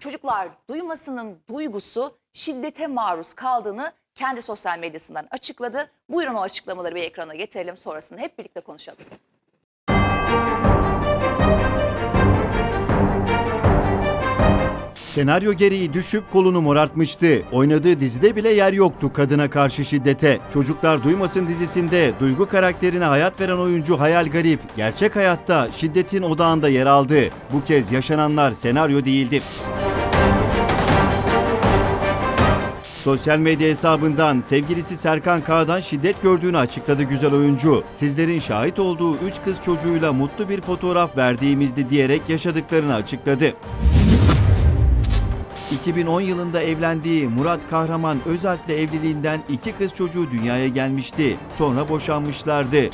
çocuklar duymasının duygusu şiddete maruz kaldığını kendi sosyal medyasından açıkladı. Buyurun o açıklamaları bir ekrana getirelim sonrasında hep birlikte konuşalım. Senaryo gereği düşüp kolunu morartmıştı. Oynadığı dizide bile yer yoktu kadına karşı şiddete. Çocuklar Duymasın dizisinde Duygu karakterine hayat veren oyuncu Hayal Garip, gerçek hayatta şiddetin odağında yer aldı. Bu kez yaşananlar senaryo değildi. Sosyal medya hesabından sevgilisi Serkan Kağan'dan şiddet gördüğünü açıkladı güzel oyuncu. Sizlerin şahit olduğu 3 kız çocuğuyla mutlu bir fotoğraf verdiğimizdi diyerek yaşadıklarını açıkladı. 2010 yılında evlendiği Murat Kahraman Özalp'le evliliğinden iki kız çocuğu dünyaya gelmişti. Sonra boşanmışlardı.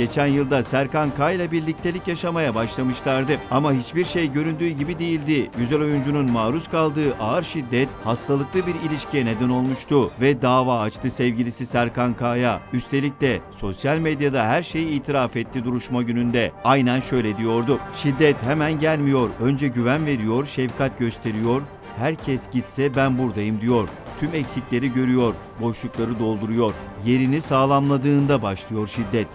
Geçen yılda Serkan K ile birliktelik yaşamaya başlamışlardı. Ama hiçbir şey göründüğü gibi değildi. Güzel oyuncunun maruz kaldığı ağır şiddet hastalıklı bir ilişkiye neden olmuştu ve dava açtı sevgilisi Serkan K'ya. Üstelik de sosyal medyada her şeyi itiraf etti duruşma gününde. Aynen şöyle diyordu. Şiddet hemen gelmiyor. Önce güven veriyor, şefkat gösteriyor. Herkes gitse ben buradayım diyor. Tüm eksikleri görüyor, boşlukları dolduruyor. Yerini sağlamladığında başlıyor şiddet.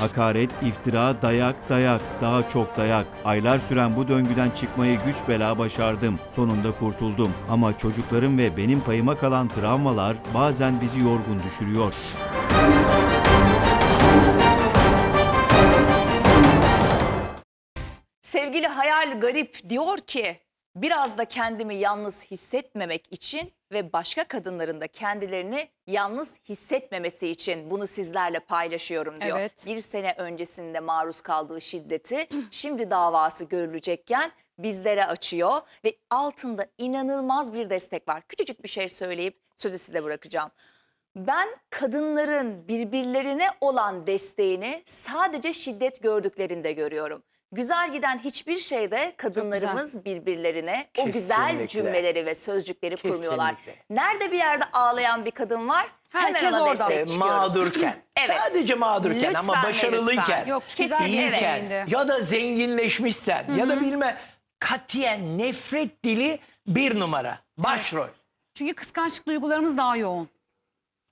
Hakaret, iftira, dayak, dayak, daha çok dayak. Aylar süren bu döngüden çıkmayı güç bela başardım. Sonunda kurtuldum. Ama çocuklarım ve benim payıma kalan travmalar bazen bizi yorgun düşürüyor. Sevgili Hayal Garip diyor ki biraz da kendimi yalnız hissetmemek için ve başka kadınların da kendilerini yalnız hissetmemesi için bunu sizlerle paylaşıyorum diyor. Evet. Bir sene öncesinde maruz kaldığı şiddeti şimdi davası görülecekken bizlere açıyor ve altında inanılmaz bir destek var. Küçücük bir şey söyleyip sözü size bırakacağım. Ben kadınların birbirlerine olan desteğini sadece şiddet gördüklerinde görüyorum. Güzel giden hiçbir şeyde kadınlarımız birbirlerine o güzel Kesinlikle. cümleleri ve sözcükleri kurmuyorlar. Kesinlikle. Nerede bir yerde ağlayan bir kadın var? Herkes hemen ona orada. destek E, çıkıyoruz. mağdurken. Evet. Sadece mağdurken Lütfen ama ve başarılıyken. lütfen. Yok, güzel iyiyken ya da zenginleşmişsen ya da bilme katiyen nefret dili bir numara. Başrol. Çünkü kıskançlık duygularımız daha yoğun.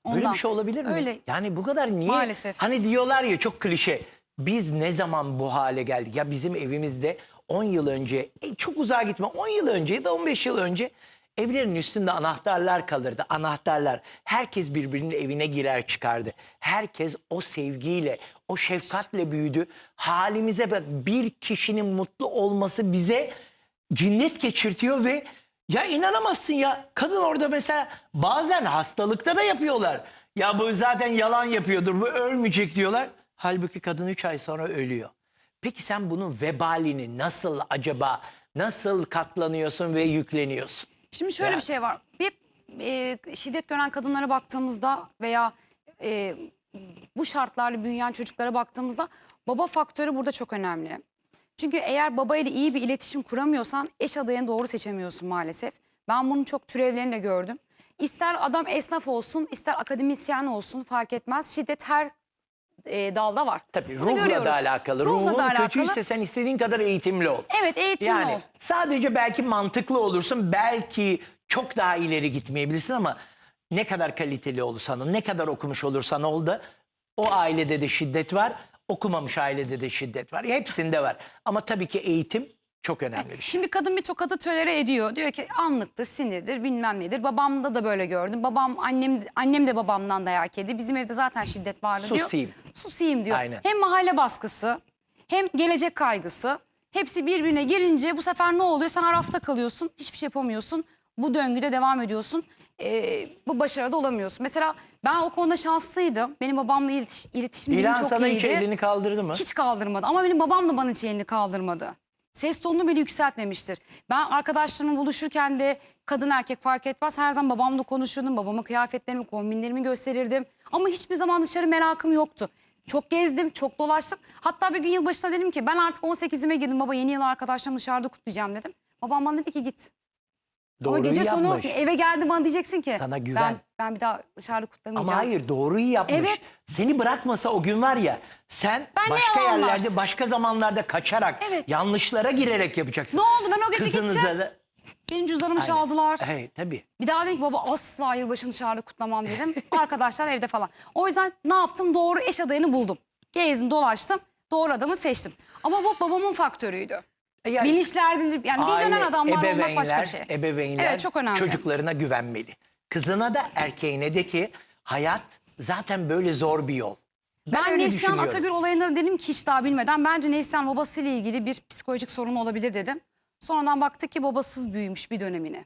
Ondan. Böyle bir şey olabilir mi? Öyle. Yani bu kadar niye? Maalesef. Hani diyorlar ya çok klişe. Biz ne zaman bu hale geldik? Ya bizim evimizde 10 yıl önce, e, çok uzağa gitme 10 yıl önce ya da 15 yıl önce evlerin üstünde anahtarlar kalırdı. Anahtarlar. Herkes birbirinin evine girer çıkardı. Herkes o sevgiyle, o şefkatle büyüdü. Halimize bak bir kişinin mutlu olması bize cinnet geçirtiyor ve ya inanamazsın ya kadın orada mesela bazen hastalıkta da yapıyorlar. Ya bu zaten yalan yapıyordur bu ölmeyecek diyorlar. Halbuki kadın 3 ay sonra ölüyor. Peki sen bunun vebalini nasıl acaba nasıl katlanıyorsun ve yükleniyorsun? Şimdi şöyle Yani. bir şey var. Bir e, şiddet gören kadınlara baktığımızda veya e, bu şartlarla büyüyen çocuklara baktığımızda baba faktörü burada çok önemli. Çünkü eğer babayla iyi bir iletişim kuramıyorsan eş adayını doğru seçemiyorsun maalesef. Ben bunun çok türevlerini de gördüm. İster adam esnaf olsun, ister akademisyen olsun fark etmez. Şiddet her e, dalda var. Tabii Bunu ruhla görüyoruz. da alakalı. Ruhla Ruhun da alakalı. kötüyse sen istediğin kadar eğitimli ol. Evet eğitimli Yani ol. sadece belki mantıklı olursun, belki çok daha ileri gitmeyebilirsin ama ne kadar kaliteli olursan ol, ne kadar okumuş olursan ol da o ailede de şiddet var, okumamış ailede de şiddet var. Hepsinde var. Ama tabii ki eğitim çok önemli bir şey. Şimdi kadın bir tokadı tölere ediyor. Diyor ki anlıktır, sinirdir, bilmem nedir. Babamda da böyle gördüm. Babam, annem annem de babamdan dayak yedi. Bizim evde zaten şiddet vardı diyor. Susayım. Susayım diyor. Aynen. Hem mahalle baskısı, hem gelecek kaygısı. Hepsi birbirine girince bu sefer ne oluyor? Sen arafta kalıyorsun, hiçbir şey yapamıyorsun. Bu döngüde devam ediyorsun. Ee, bu başarıda olamıyorsun. Mesela ben o konuda şanslıydım. Benim babamla iletiş, iletişim dilim İlan çok sana iyiydi. hiç elini kaldırdı mı? Hiç kaldırmadı ama benim babam da bana hiç elini kaldırmadı. Ses tonunu bile yükseltmemiştir. Ben arkadaşlarımla buluşurken de kadın erkek fark etmez. Her zaman babamla konuşurdum. Babama kıyafetlerimi, kombinlerimi gösterirdim. Ama hiçbir zaman dışarı merakım yoktu. Çok gezdim, çok dolaştım. Hatta bir gün yılbaşına dedim ki ben artık 18'ime girdim. Baba yeni yıl arkadaşlarımla dışarıda kutlayacağım dedim. Babam bana dedi ki git. Doğruyu Ama gece sonu yapmış. eve geldi bana diyeceksin ki. Sana güven. Ben, ben bir daha dışarıda kutlamayacağım. Ama hayır doğruyu yapmış. Evet. Seni bırakmasa o gün var ya sen Ben başka yerlerde başka zamanlarda kaçarak Evet. yanlışlara girerek yapacaksın. Ne oldu? Ben o gece Kızınıza gittim. da... Benim cüzdanımı Aynen. çaldılar. Evet tabii. Bir daha dedim ki baba asla yılbaşını dışarıda kutlamam dedim. Arkadaşlar evde falan. O yüzden ne yaptım? Doğru eş adayını buldum. Gezdim dolaştım. Doğru adamı seçtim. Ama bu babamın faktörüydü. E yani Bilinçlerdir. Yani vizyoner adamlar olmak başka bir şey. ebeveynler Evet çok önemli. çocuklarına güvenmeli. Kızına da erkeğine de ki hayat zaten böyle zor bir yol. Ben, Ben, Neslihan. Atagül olayını dedim ki hiç daha bilmeden bence Neslihan babasıyla ilgili bir psikolojik sorun olabilir dedim. Sonradan baktık ki babasız büyümüş bir dönemini.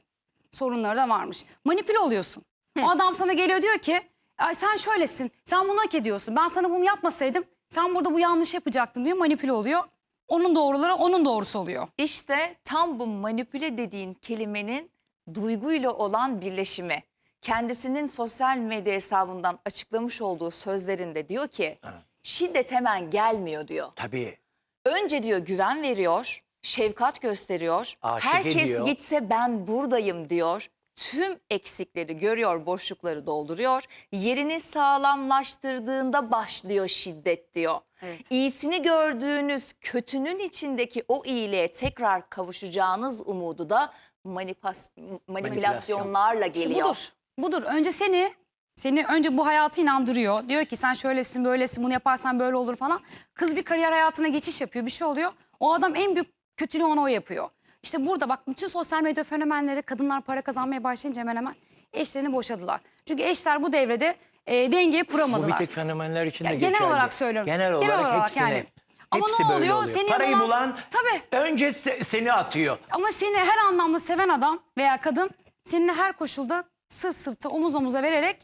Sorunları da varmış. Manipüle oluyorsun. O adam sana geliyor diyor ki Ay sen şöylesin sen bunu hak ediyorsun. Ben sana bunu yapmasaydım sen burada bu yanlış yapacaktın diyor manipüle oluyor. Onun doğruları onun doğrusu oluyor. İşte tam bu manipüle dediğin kelimenin duyguyla olan birleşimi. Kendisinin sosyal medya hesabından açıklamış olduğu sözlerinde diyor ki şiddet hemen gelmiyor diyor. Tabii. Önce diyor güven veriyor, şefkat gösteriyor. Aşık Herkes ediyor. gitse ben buradayım diyor. Tüm eksikleri görüyor, boşlukları dolduruyor. Yerini sağlamlaştırdığında başlıyor şiddet diyor. Evet. İyisini gördüğünüz kötünün içindeki o iyiliğe tekrar kavuşacağınız umudu da manipas- manipülasyonlarla İşte geliyor. budur. Budur. Önce seni seni önce bu hayatı inandırıyor. Diyor ki sen şöylesin böylesin bunu yaparsan böyle olur falan. Kız bir kariyer hayatına geçiş yapıyor bir şey oluyor. O adam en büyük kötülüğü ona o yapıyor. İşte burada bak bütün sosyal medya fenomenleri kadınlar para kazanmaya başlayınca hemen hemen eşlerini boşadılar. Çünkü eşler bu devrede e, dengeyi Bu kuramadılar. bir tek fenomenler için de Ya genel geçerli. olarak söylüyorum. Genel olarak, Genel olarak hepsine. yani. Ama Hepsi ne böyle oluyor? oluyor. Senin Parayı olan- bulan Tabii. önce se- seni atıyor. Ama seni her anlamda seven adam veya kadın seninle her koşulda sırt sırta omuz omuza vererek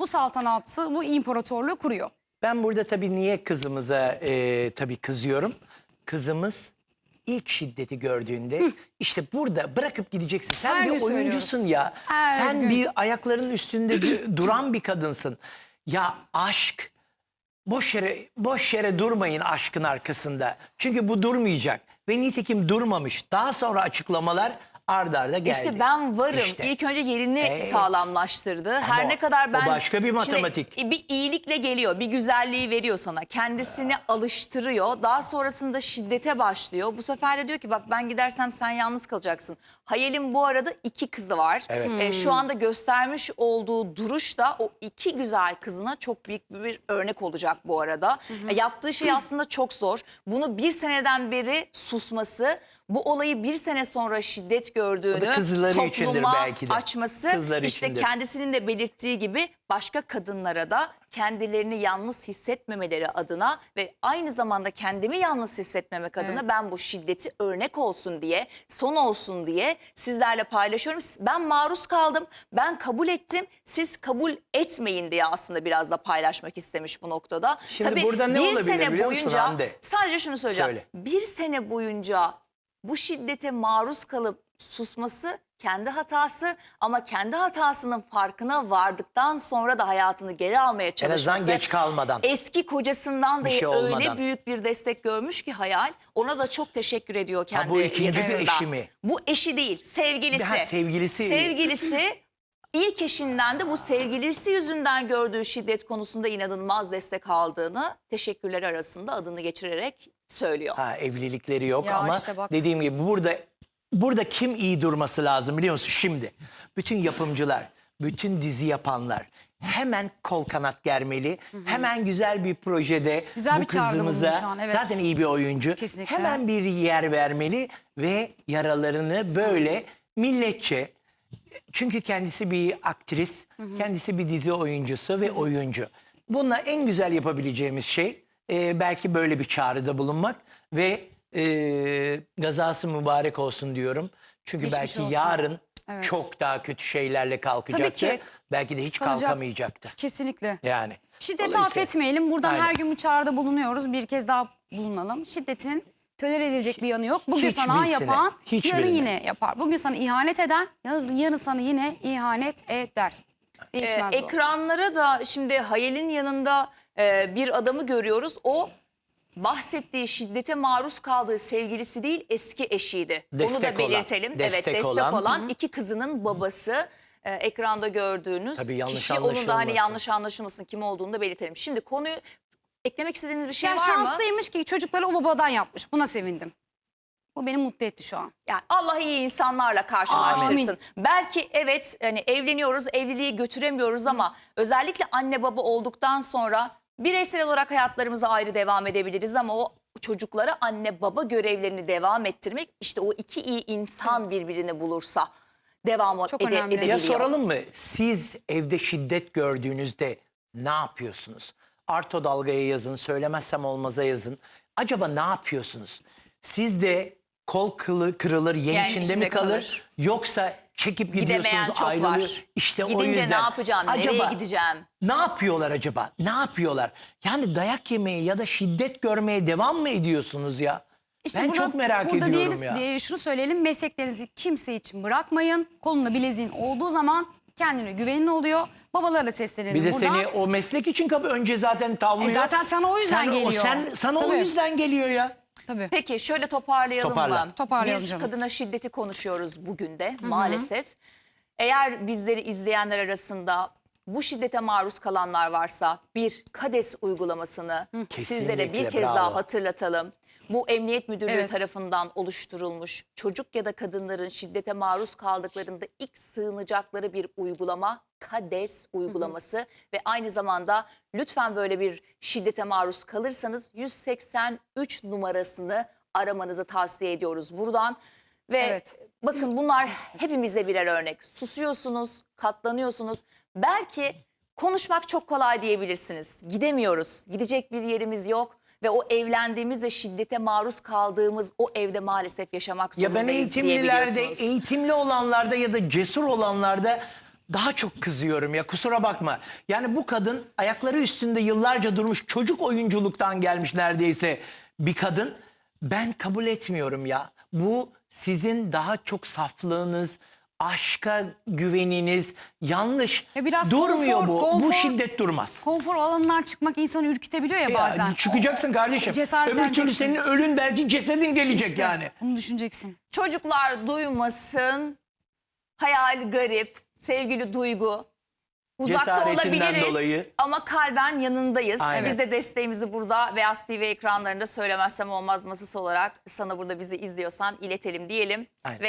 bu saltanatı, bu imparatorluğu kuruyor. Ben burada tabii niye kızımıza e, tabii kızıyorum. Kızımız ilk şiddeti gördüğünde işte burada bırakıp gideceksin. Sen Her bir oyuncusun söylüyoruz. ya. Her Sen gün. bir ayakların üstünde duran bir kadınsın. Ya aşk boş yere boş yere durmayın aşkın arkasında. Çünkü bu durmayacak ve nitekim durmamış. Daha sonra açıklamalar ardarda arda geldi. İşte ben varım. İşte. İlk önce yerini Ee, sağlamlaştırdı. Her o- ne kadar o ben başka bir Şimdi matematik. bir iyilikle geliyor, bir güzelliği veriyor sana. Kendisini alıştırıyor. Daha sonrasında şiddete başlıyor. Bu sefer de diyor ki bak ben gidersem sen yalnız kalacaksın. Hayal'in bu arada iki kızı var. Evet. Ee, şu anda göstermiş olduğu duruş da o iki güzel kızına çok büyük bir örnek olacak bu arada. E, yaptığı şey aslında çok zor. Bunu bir seneden beri susması, bu olayı bir sene sonra şiddet gördüğünü topluma belki de. açması Kızları işte içindir. kendisinin de belirttiği gibi başka kadınlara da kendilerini yalnız hissetmemeleri adına ve aynı zamanda kendimi yalnız hissetmemek adına ben bu şiddeti örnek olsun diye, son olsun diye sizlerle paylaşıyorum. Ben maruz kaldım, ben kabul ettim, siz kabul etmeyin diye aslında biraz da paylaşmak istemiş bu noktada. Şimdi burada ne bir olabilir sene biliyor musun boyunca Hande? sadece şunu söyleyeceğim. Söyle. Bir sene boyunca bu şiddete maruz kalıp susması kendi hatası ama kendi hatasının farkına vardıktan sonra da hayatını geri almaya En çalışması. azından geç kalmadan. Eski kocasından da şey öyle olmadan. büyük bir destek görmüş ki hayal. Ona da çok teşekkür ediyor kendi bu ikinci yazısında. eşi mi? Bu eşi değil, sevgilisi. Ha, sevgilisi. Sevgilisi ilk eşinden de bu sevgilisi yüzünden gördüğü şiddet konusunda inanılmaz destek aldığını teşekkürler arasında adını geçirerek söylüyor. Ha evlilikleri yok Ya ama işte bak. dediğim gibi burada burada kim iyi durması lazım biliyor musun şimdi? Bütün yapımcılar, bütün dizi yapanlar hemen kol kanat germeli. Hemen güzel bir projede Güzel bu bir çağrıda kızımıza bulunmuş an, evet. zaten iyi bir oyuncu. Kesinlikle. Hemen bir yer vermeli ve yaralarını böyle milletçe çünkü kendisi bir aktris, kendisi bir dizi oyuncusu ve oyuncu. Bununla en güzel yapabileceğimiz şey e, belki böyle bir çağrıda bulunmak ve e, gazası mübarek olsun diyorum. Çünkü Geçmiş belki olsun. yarın Evet. çok daha kötü şeylerle kalkacaktı. ki. Belki de hiç Kalacak. kalkamayacaktı. Kesinlikle. Yani. Şiddeti affetmeyelim. Buradan Aynen. her gün bu çağrıda bulunuyoruz. Bir kez daha bulunalım. Şiddetin tolere edilecek bir yanı yok. Bugün sana yapan yarın yine yapar. Bugün sana ihanet eden yarın, yarın sana yine ihanet eder. Ee, Değişmez bu. ekranlara da şimdi Hayal'in yanında e, bir adamı görüyoruz. O bahsettiği şiddete maruz kaldığı sevgilisi değil eski eşiydi. Onu Destek da olan, belirtelim. destek evet destek olan. olan, iki kızının babası e, ekranda gördüğünüz Tabii yanlış kişi onun da hani yanlış anlaşılmasın kim olduğunu da belirtelim. Şimdi konuyu eklemek istediğiniz bir şey ya var mı? şanslıymış ki çocukları o babadan yapmış. Buna sevindim. Bu beni mutlu etti şu an. Yani Allah iyi insanlarla karşılaştırsın. Belki evet hani evleniyoruz, evliliği götüremiyoruz ama özellikle anne baba olduktan sonra bireysel olarak hayatlarımıza ayrı devam edebiliriz ama o çocuklara anne baba görevlerini devam ettirmek işte o iki iyi insan birbirini bulursa devam Çok ede- önemli. Edebiliyor. Ya soralım mı? Siz evde şiddet gördüğünüzde ne yapıyorsunuz? Arto dalgaya yazın, söylemezsem olmaza yazın. Acaba ne yapıyorsunuz? Siz de kol kılı, kırılır, yen Yen içinde mi kalır? kalır. Yoksa çekip gidiyorsunuz, çok ayrılıyor. var. İşte o Gidince yüzden. ne yapacağım, nereye gideceğim? Ne yapıyorlar acaba? Ne yapıyorlar? Yani dayak yemeye ya da şiddet görmeye devam mı ediyorsunuz ya? İşte ben burada- çok merak burada ediyorum diğeri- ya. diye- şunu söyleyelim mesleklerinizi kimse için bırakmayın. Kolunda bileziğin olduğu zaman kendine güvenin oluyor. Babalara seslenelim Bir de buradan. seni o meslek için kapı önce zaten tavlıyor. E zaten sana o yüzden Sen geliyor. sen, sana o Tabii. yüzden geliyor ya. Tabii. Peki şöyle toparlayalım Toparla. mı? Toparlayalım Bir canım. kadına şiddeti konuşuyoruz bugün de maalesef. Eğer bizleri izleyenler arasında bu şiddete maruz kalanlar varsa bir KADES uygulamasını sizlere bir Kesinlikle, kez bravo. daha hatırlatalım. Bu Emniyet Müdürlüğü Evet. tarafından oluşturulmuş çocuk ya da kadınların şiddete maruz kaldıklarında ilk sığınacakları bir uygulama KADES uygulaması ve aynı zamanda lütfen böyle bir şiddete maruz kalırsanız 183 numarasını aramanızı tavsiye ediyoruz buradan. Ve Evet. bakın bunlar hepimize birer örnek. Susuyorsunuz, katlanıyorsunuz. Belki konuşmak çok kolay diyebilirsiniz. Gidemiyoruz, gidecek bir yerimiz yok. Ve o evlendiğimiz ve şiddete maruz kaldığımız o evde maalesef yaşamak Ya zorundayız ben eğitimlilerde, diyebiliyorsunuz. eğitimli olanlarda ya da cesur olanlarda daha çok kızıyorum ya kusura bakma. Yani bu kadın ayakları üstünde yıllarca durmuş çocuk oyunculuktan gelmiş neredeyse bir kadın. Ben kabul etmiyorum ya. Bu sizin daha çok saflığınız, aşka güveniniz yanlış. Ya biraz Durmuyor konfor- bu. Bu konfor- şiddet durmaz. Konfor alanından çıkmak insanı ürkütebiliyor ya, Ya, bazen. çıkacaksın kardeşim. Cesaretleneceksin. Öbür türlü senin ölün belki cesedin gelecek İşte yani. Bunu düşüneceksin. Çocuklar duymasın. Hayal garip, sevgili Duygu. Uzakta Cesaretinden olabiliriz dolayı. ama kalben yanındayız. Aynen. Biz de desteğimizi burada Beyaz TV ekranlarında söylemezsem olmaz masası olarak sana burada bizi izliyorsan iletelim diyelim. Aynen. Ve